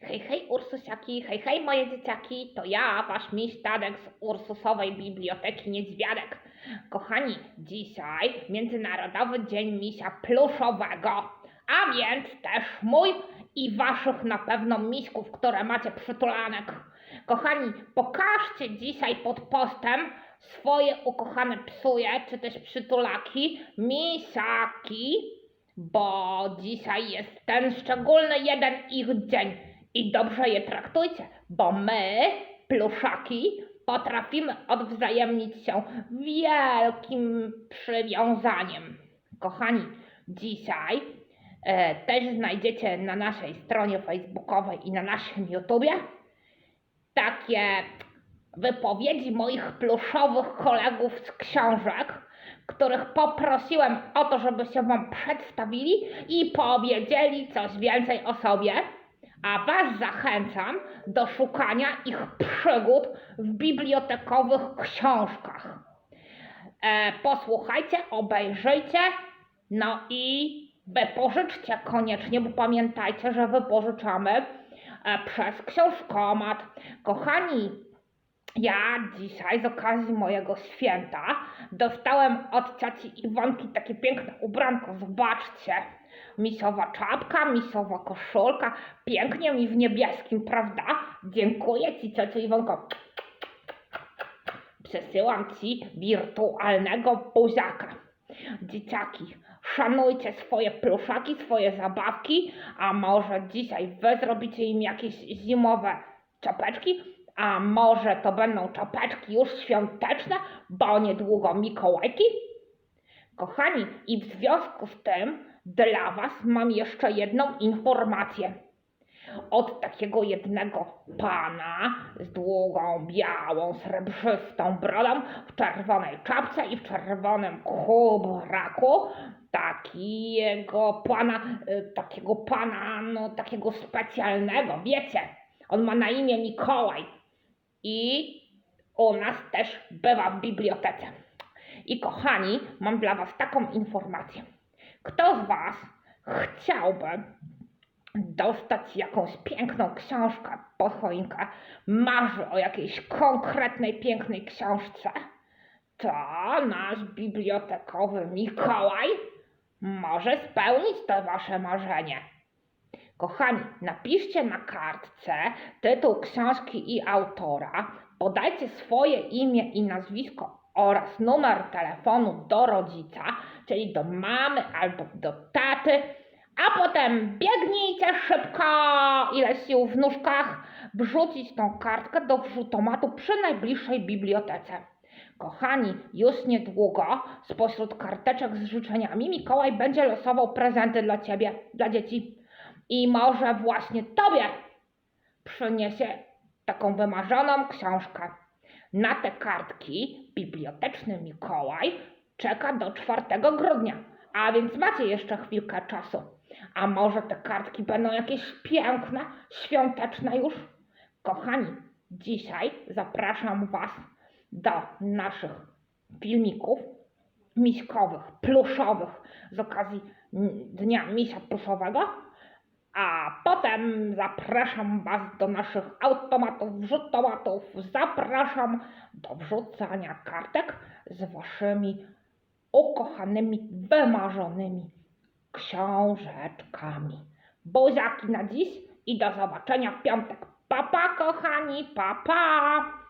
Hej, hej, Ursusiaki, hej, hej, moje dzieciaki, to ja, wasz Tadek z Ursusowej Biblioteki Niedźwiadek. Kochani, dzisiaj Międzynarodowy Dzień Misia Pluszowego, a więc też mój i waszych na pewno miśków, które macie przytulanek. Kochani, pokażcie dzisiaj pod postem swoje ukochane psuje, czy też przytulaki, misiaki, bo dzisiaj jest ten szczególny jeden ich dzień i dobrze je traktujcie, bo my, pluszaki, potrafimy odwzajemnić się wielkim przywiązaniem. Kochani, dzisiaj e, też znajdziecie na naszej stronie facebookowej i na naszym YouTubie takie wypowiedzi moich pluszowych kolegów z książek, których poprosiłem o to, żeby się wam przedstawili i powiedzieli coś więcej o sobie. A was zachęcam do szukania ich przygód w bibliotekowych książkach. E, posłuchajcie, obejrzyjcie, no i wypożyczcie koniecznie, bo pamiętajcie, że wypożyczamy e, przez książkomat. Kochani, ja dzisiaj z okazji mojego święta dostałem od cioci Iwonki takie piękne ubranko. Zobaczcie. Misowa czapka, misowa koszulka. Pięknie mi w niebieskim, prawda? Dziękuję ci, ciociu Iwonko. Przesyłam ci wirtualnego buziaka. Dzieciaki, szanujcie swoje pluszaki, swoje zabawki, a może dzisiaj wy zrobicie im jakieś zimowe czapeczki, a może to będą czapeczki już świąteczne, bo niedługo Mikołajki? Kochani, i w związku z tym dla Was mam jeszcze jedną informację. Od takiego jednego pana z długą, białą, srebrzystą brodą, w czerwonej czapce i w czerwonym kubraku, takiego pana, y, takiego pana, no takiego specjalnego, wiecie, on ma na imię Mikołaj i u nas też bywa w bibliotece. I kochani, mam dla Was taką informację. Kto z Was chciałby dostać jakąś piękną książkę pod choinkę, marzy o jakiejś konkretnej, pięknej książce, to nasz bibliotekowy Mikołaj może spełnić to Wasze marzenie. Kochani, napiszcie na kartce tytuł książki i autora, podajcie swoje imię i nazwisko oraz numer telefonu do rodzica, czyli do mamy albo do taty, a potem biegnijcie szybko, ile sił w nóżkach, wrzucić tą kartkę do wrzutomatu przy najbliższej bibliotece. Kochani, już niedługo spośród karteczek z życzeniami Mikołaj będzie losował prezenty dla Ciebie, dla dzieci. I może właśnie Tobie przyniesie taką wymarzoną książkę. Na te kartki biblioteczny Mikołaj czeka do 4 grudnia, a więc macie jeszcze chwilkę czasu. A może te kartki będą jakieś piękne, świąteczne już? Kochani, dzisiaj zapraszam Was do naszych filmików miśkowych, pluszowych z okazji Dnia Misia Pluszowego. A potem zapraszam Was do naszych automatów, wrzutomatów. Zapraszam do wrzucania kartek z Waszymi ukochanymi, wymarzonymi książeczkami. Buziaki na dziś i do zobaczenia w piątek. Pa, pa, kochani, pa, pa!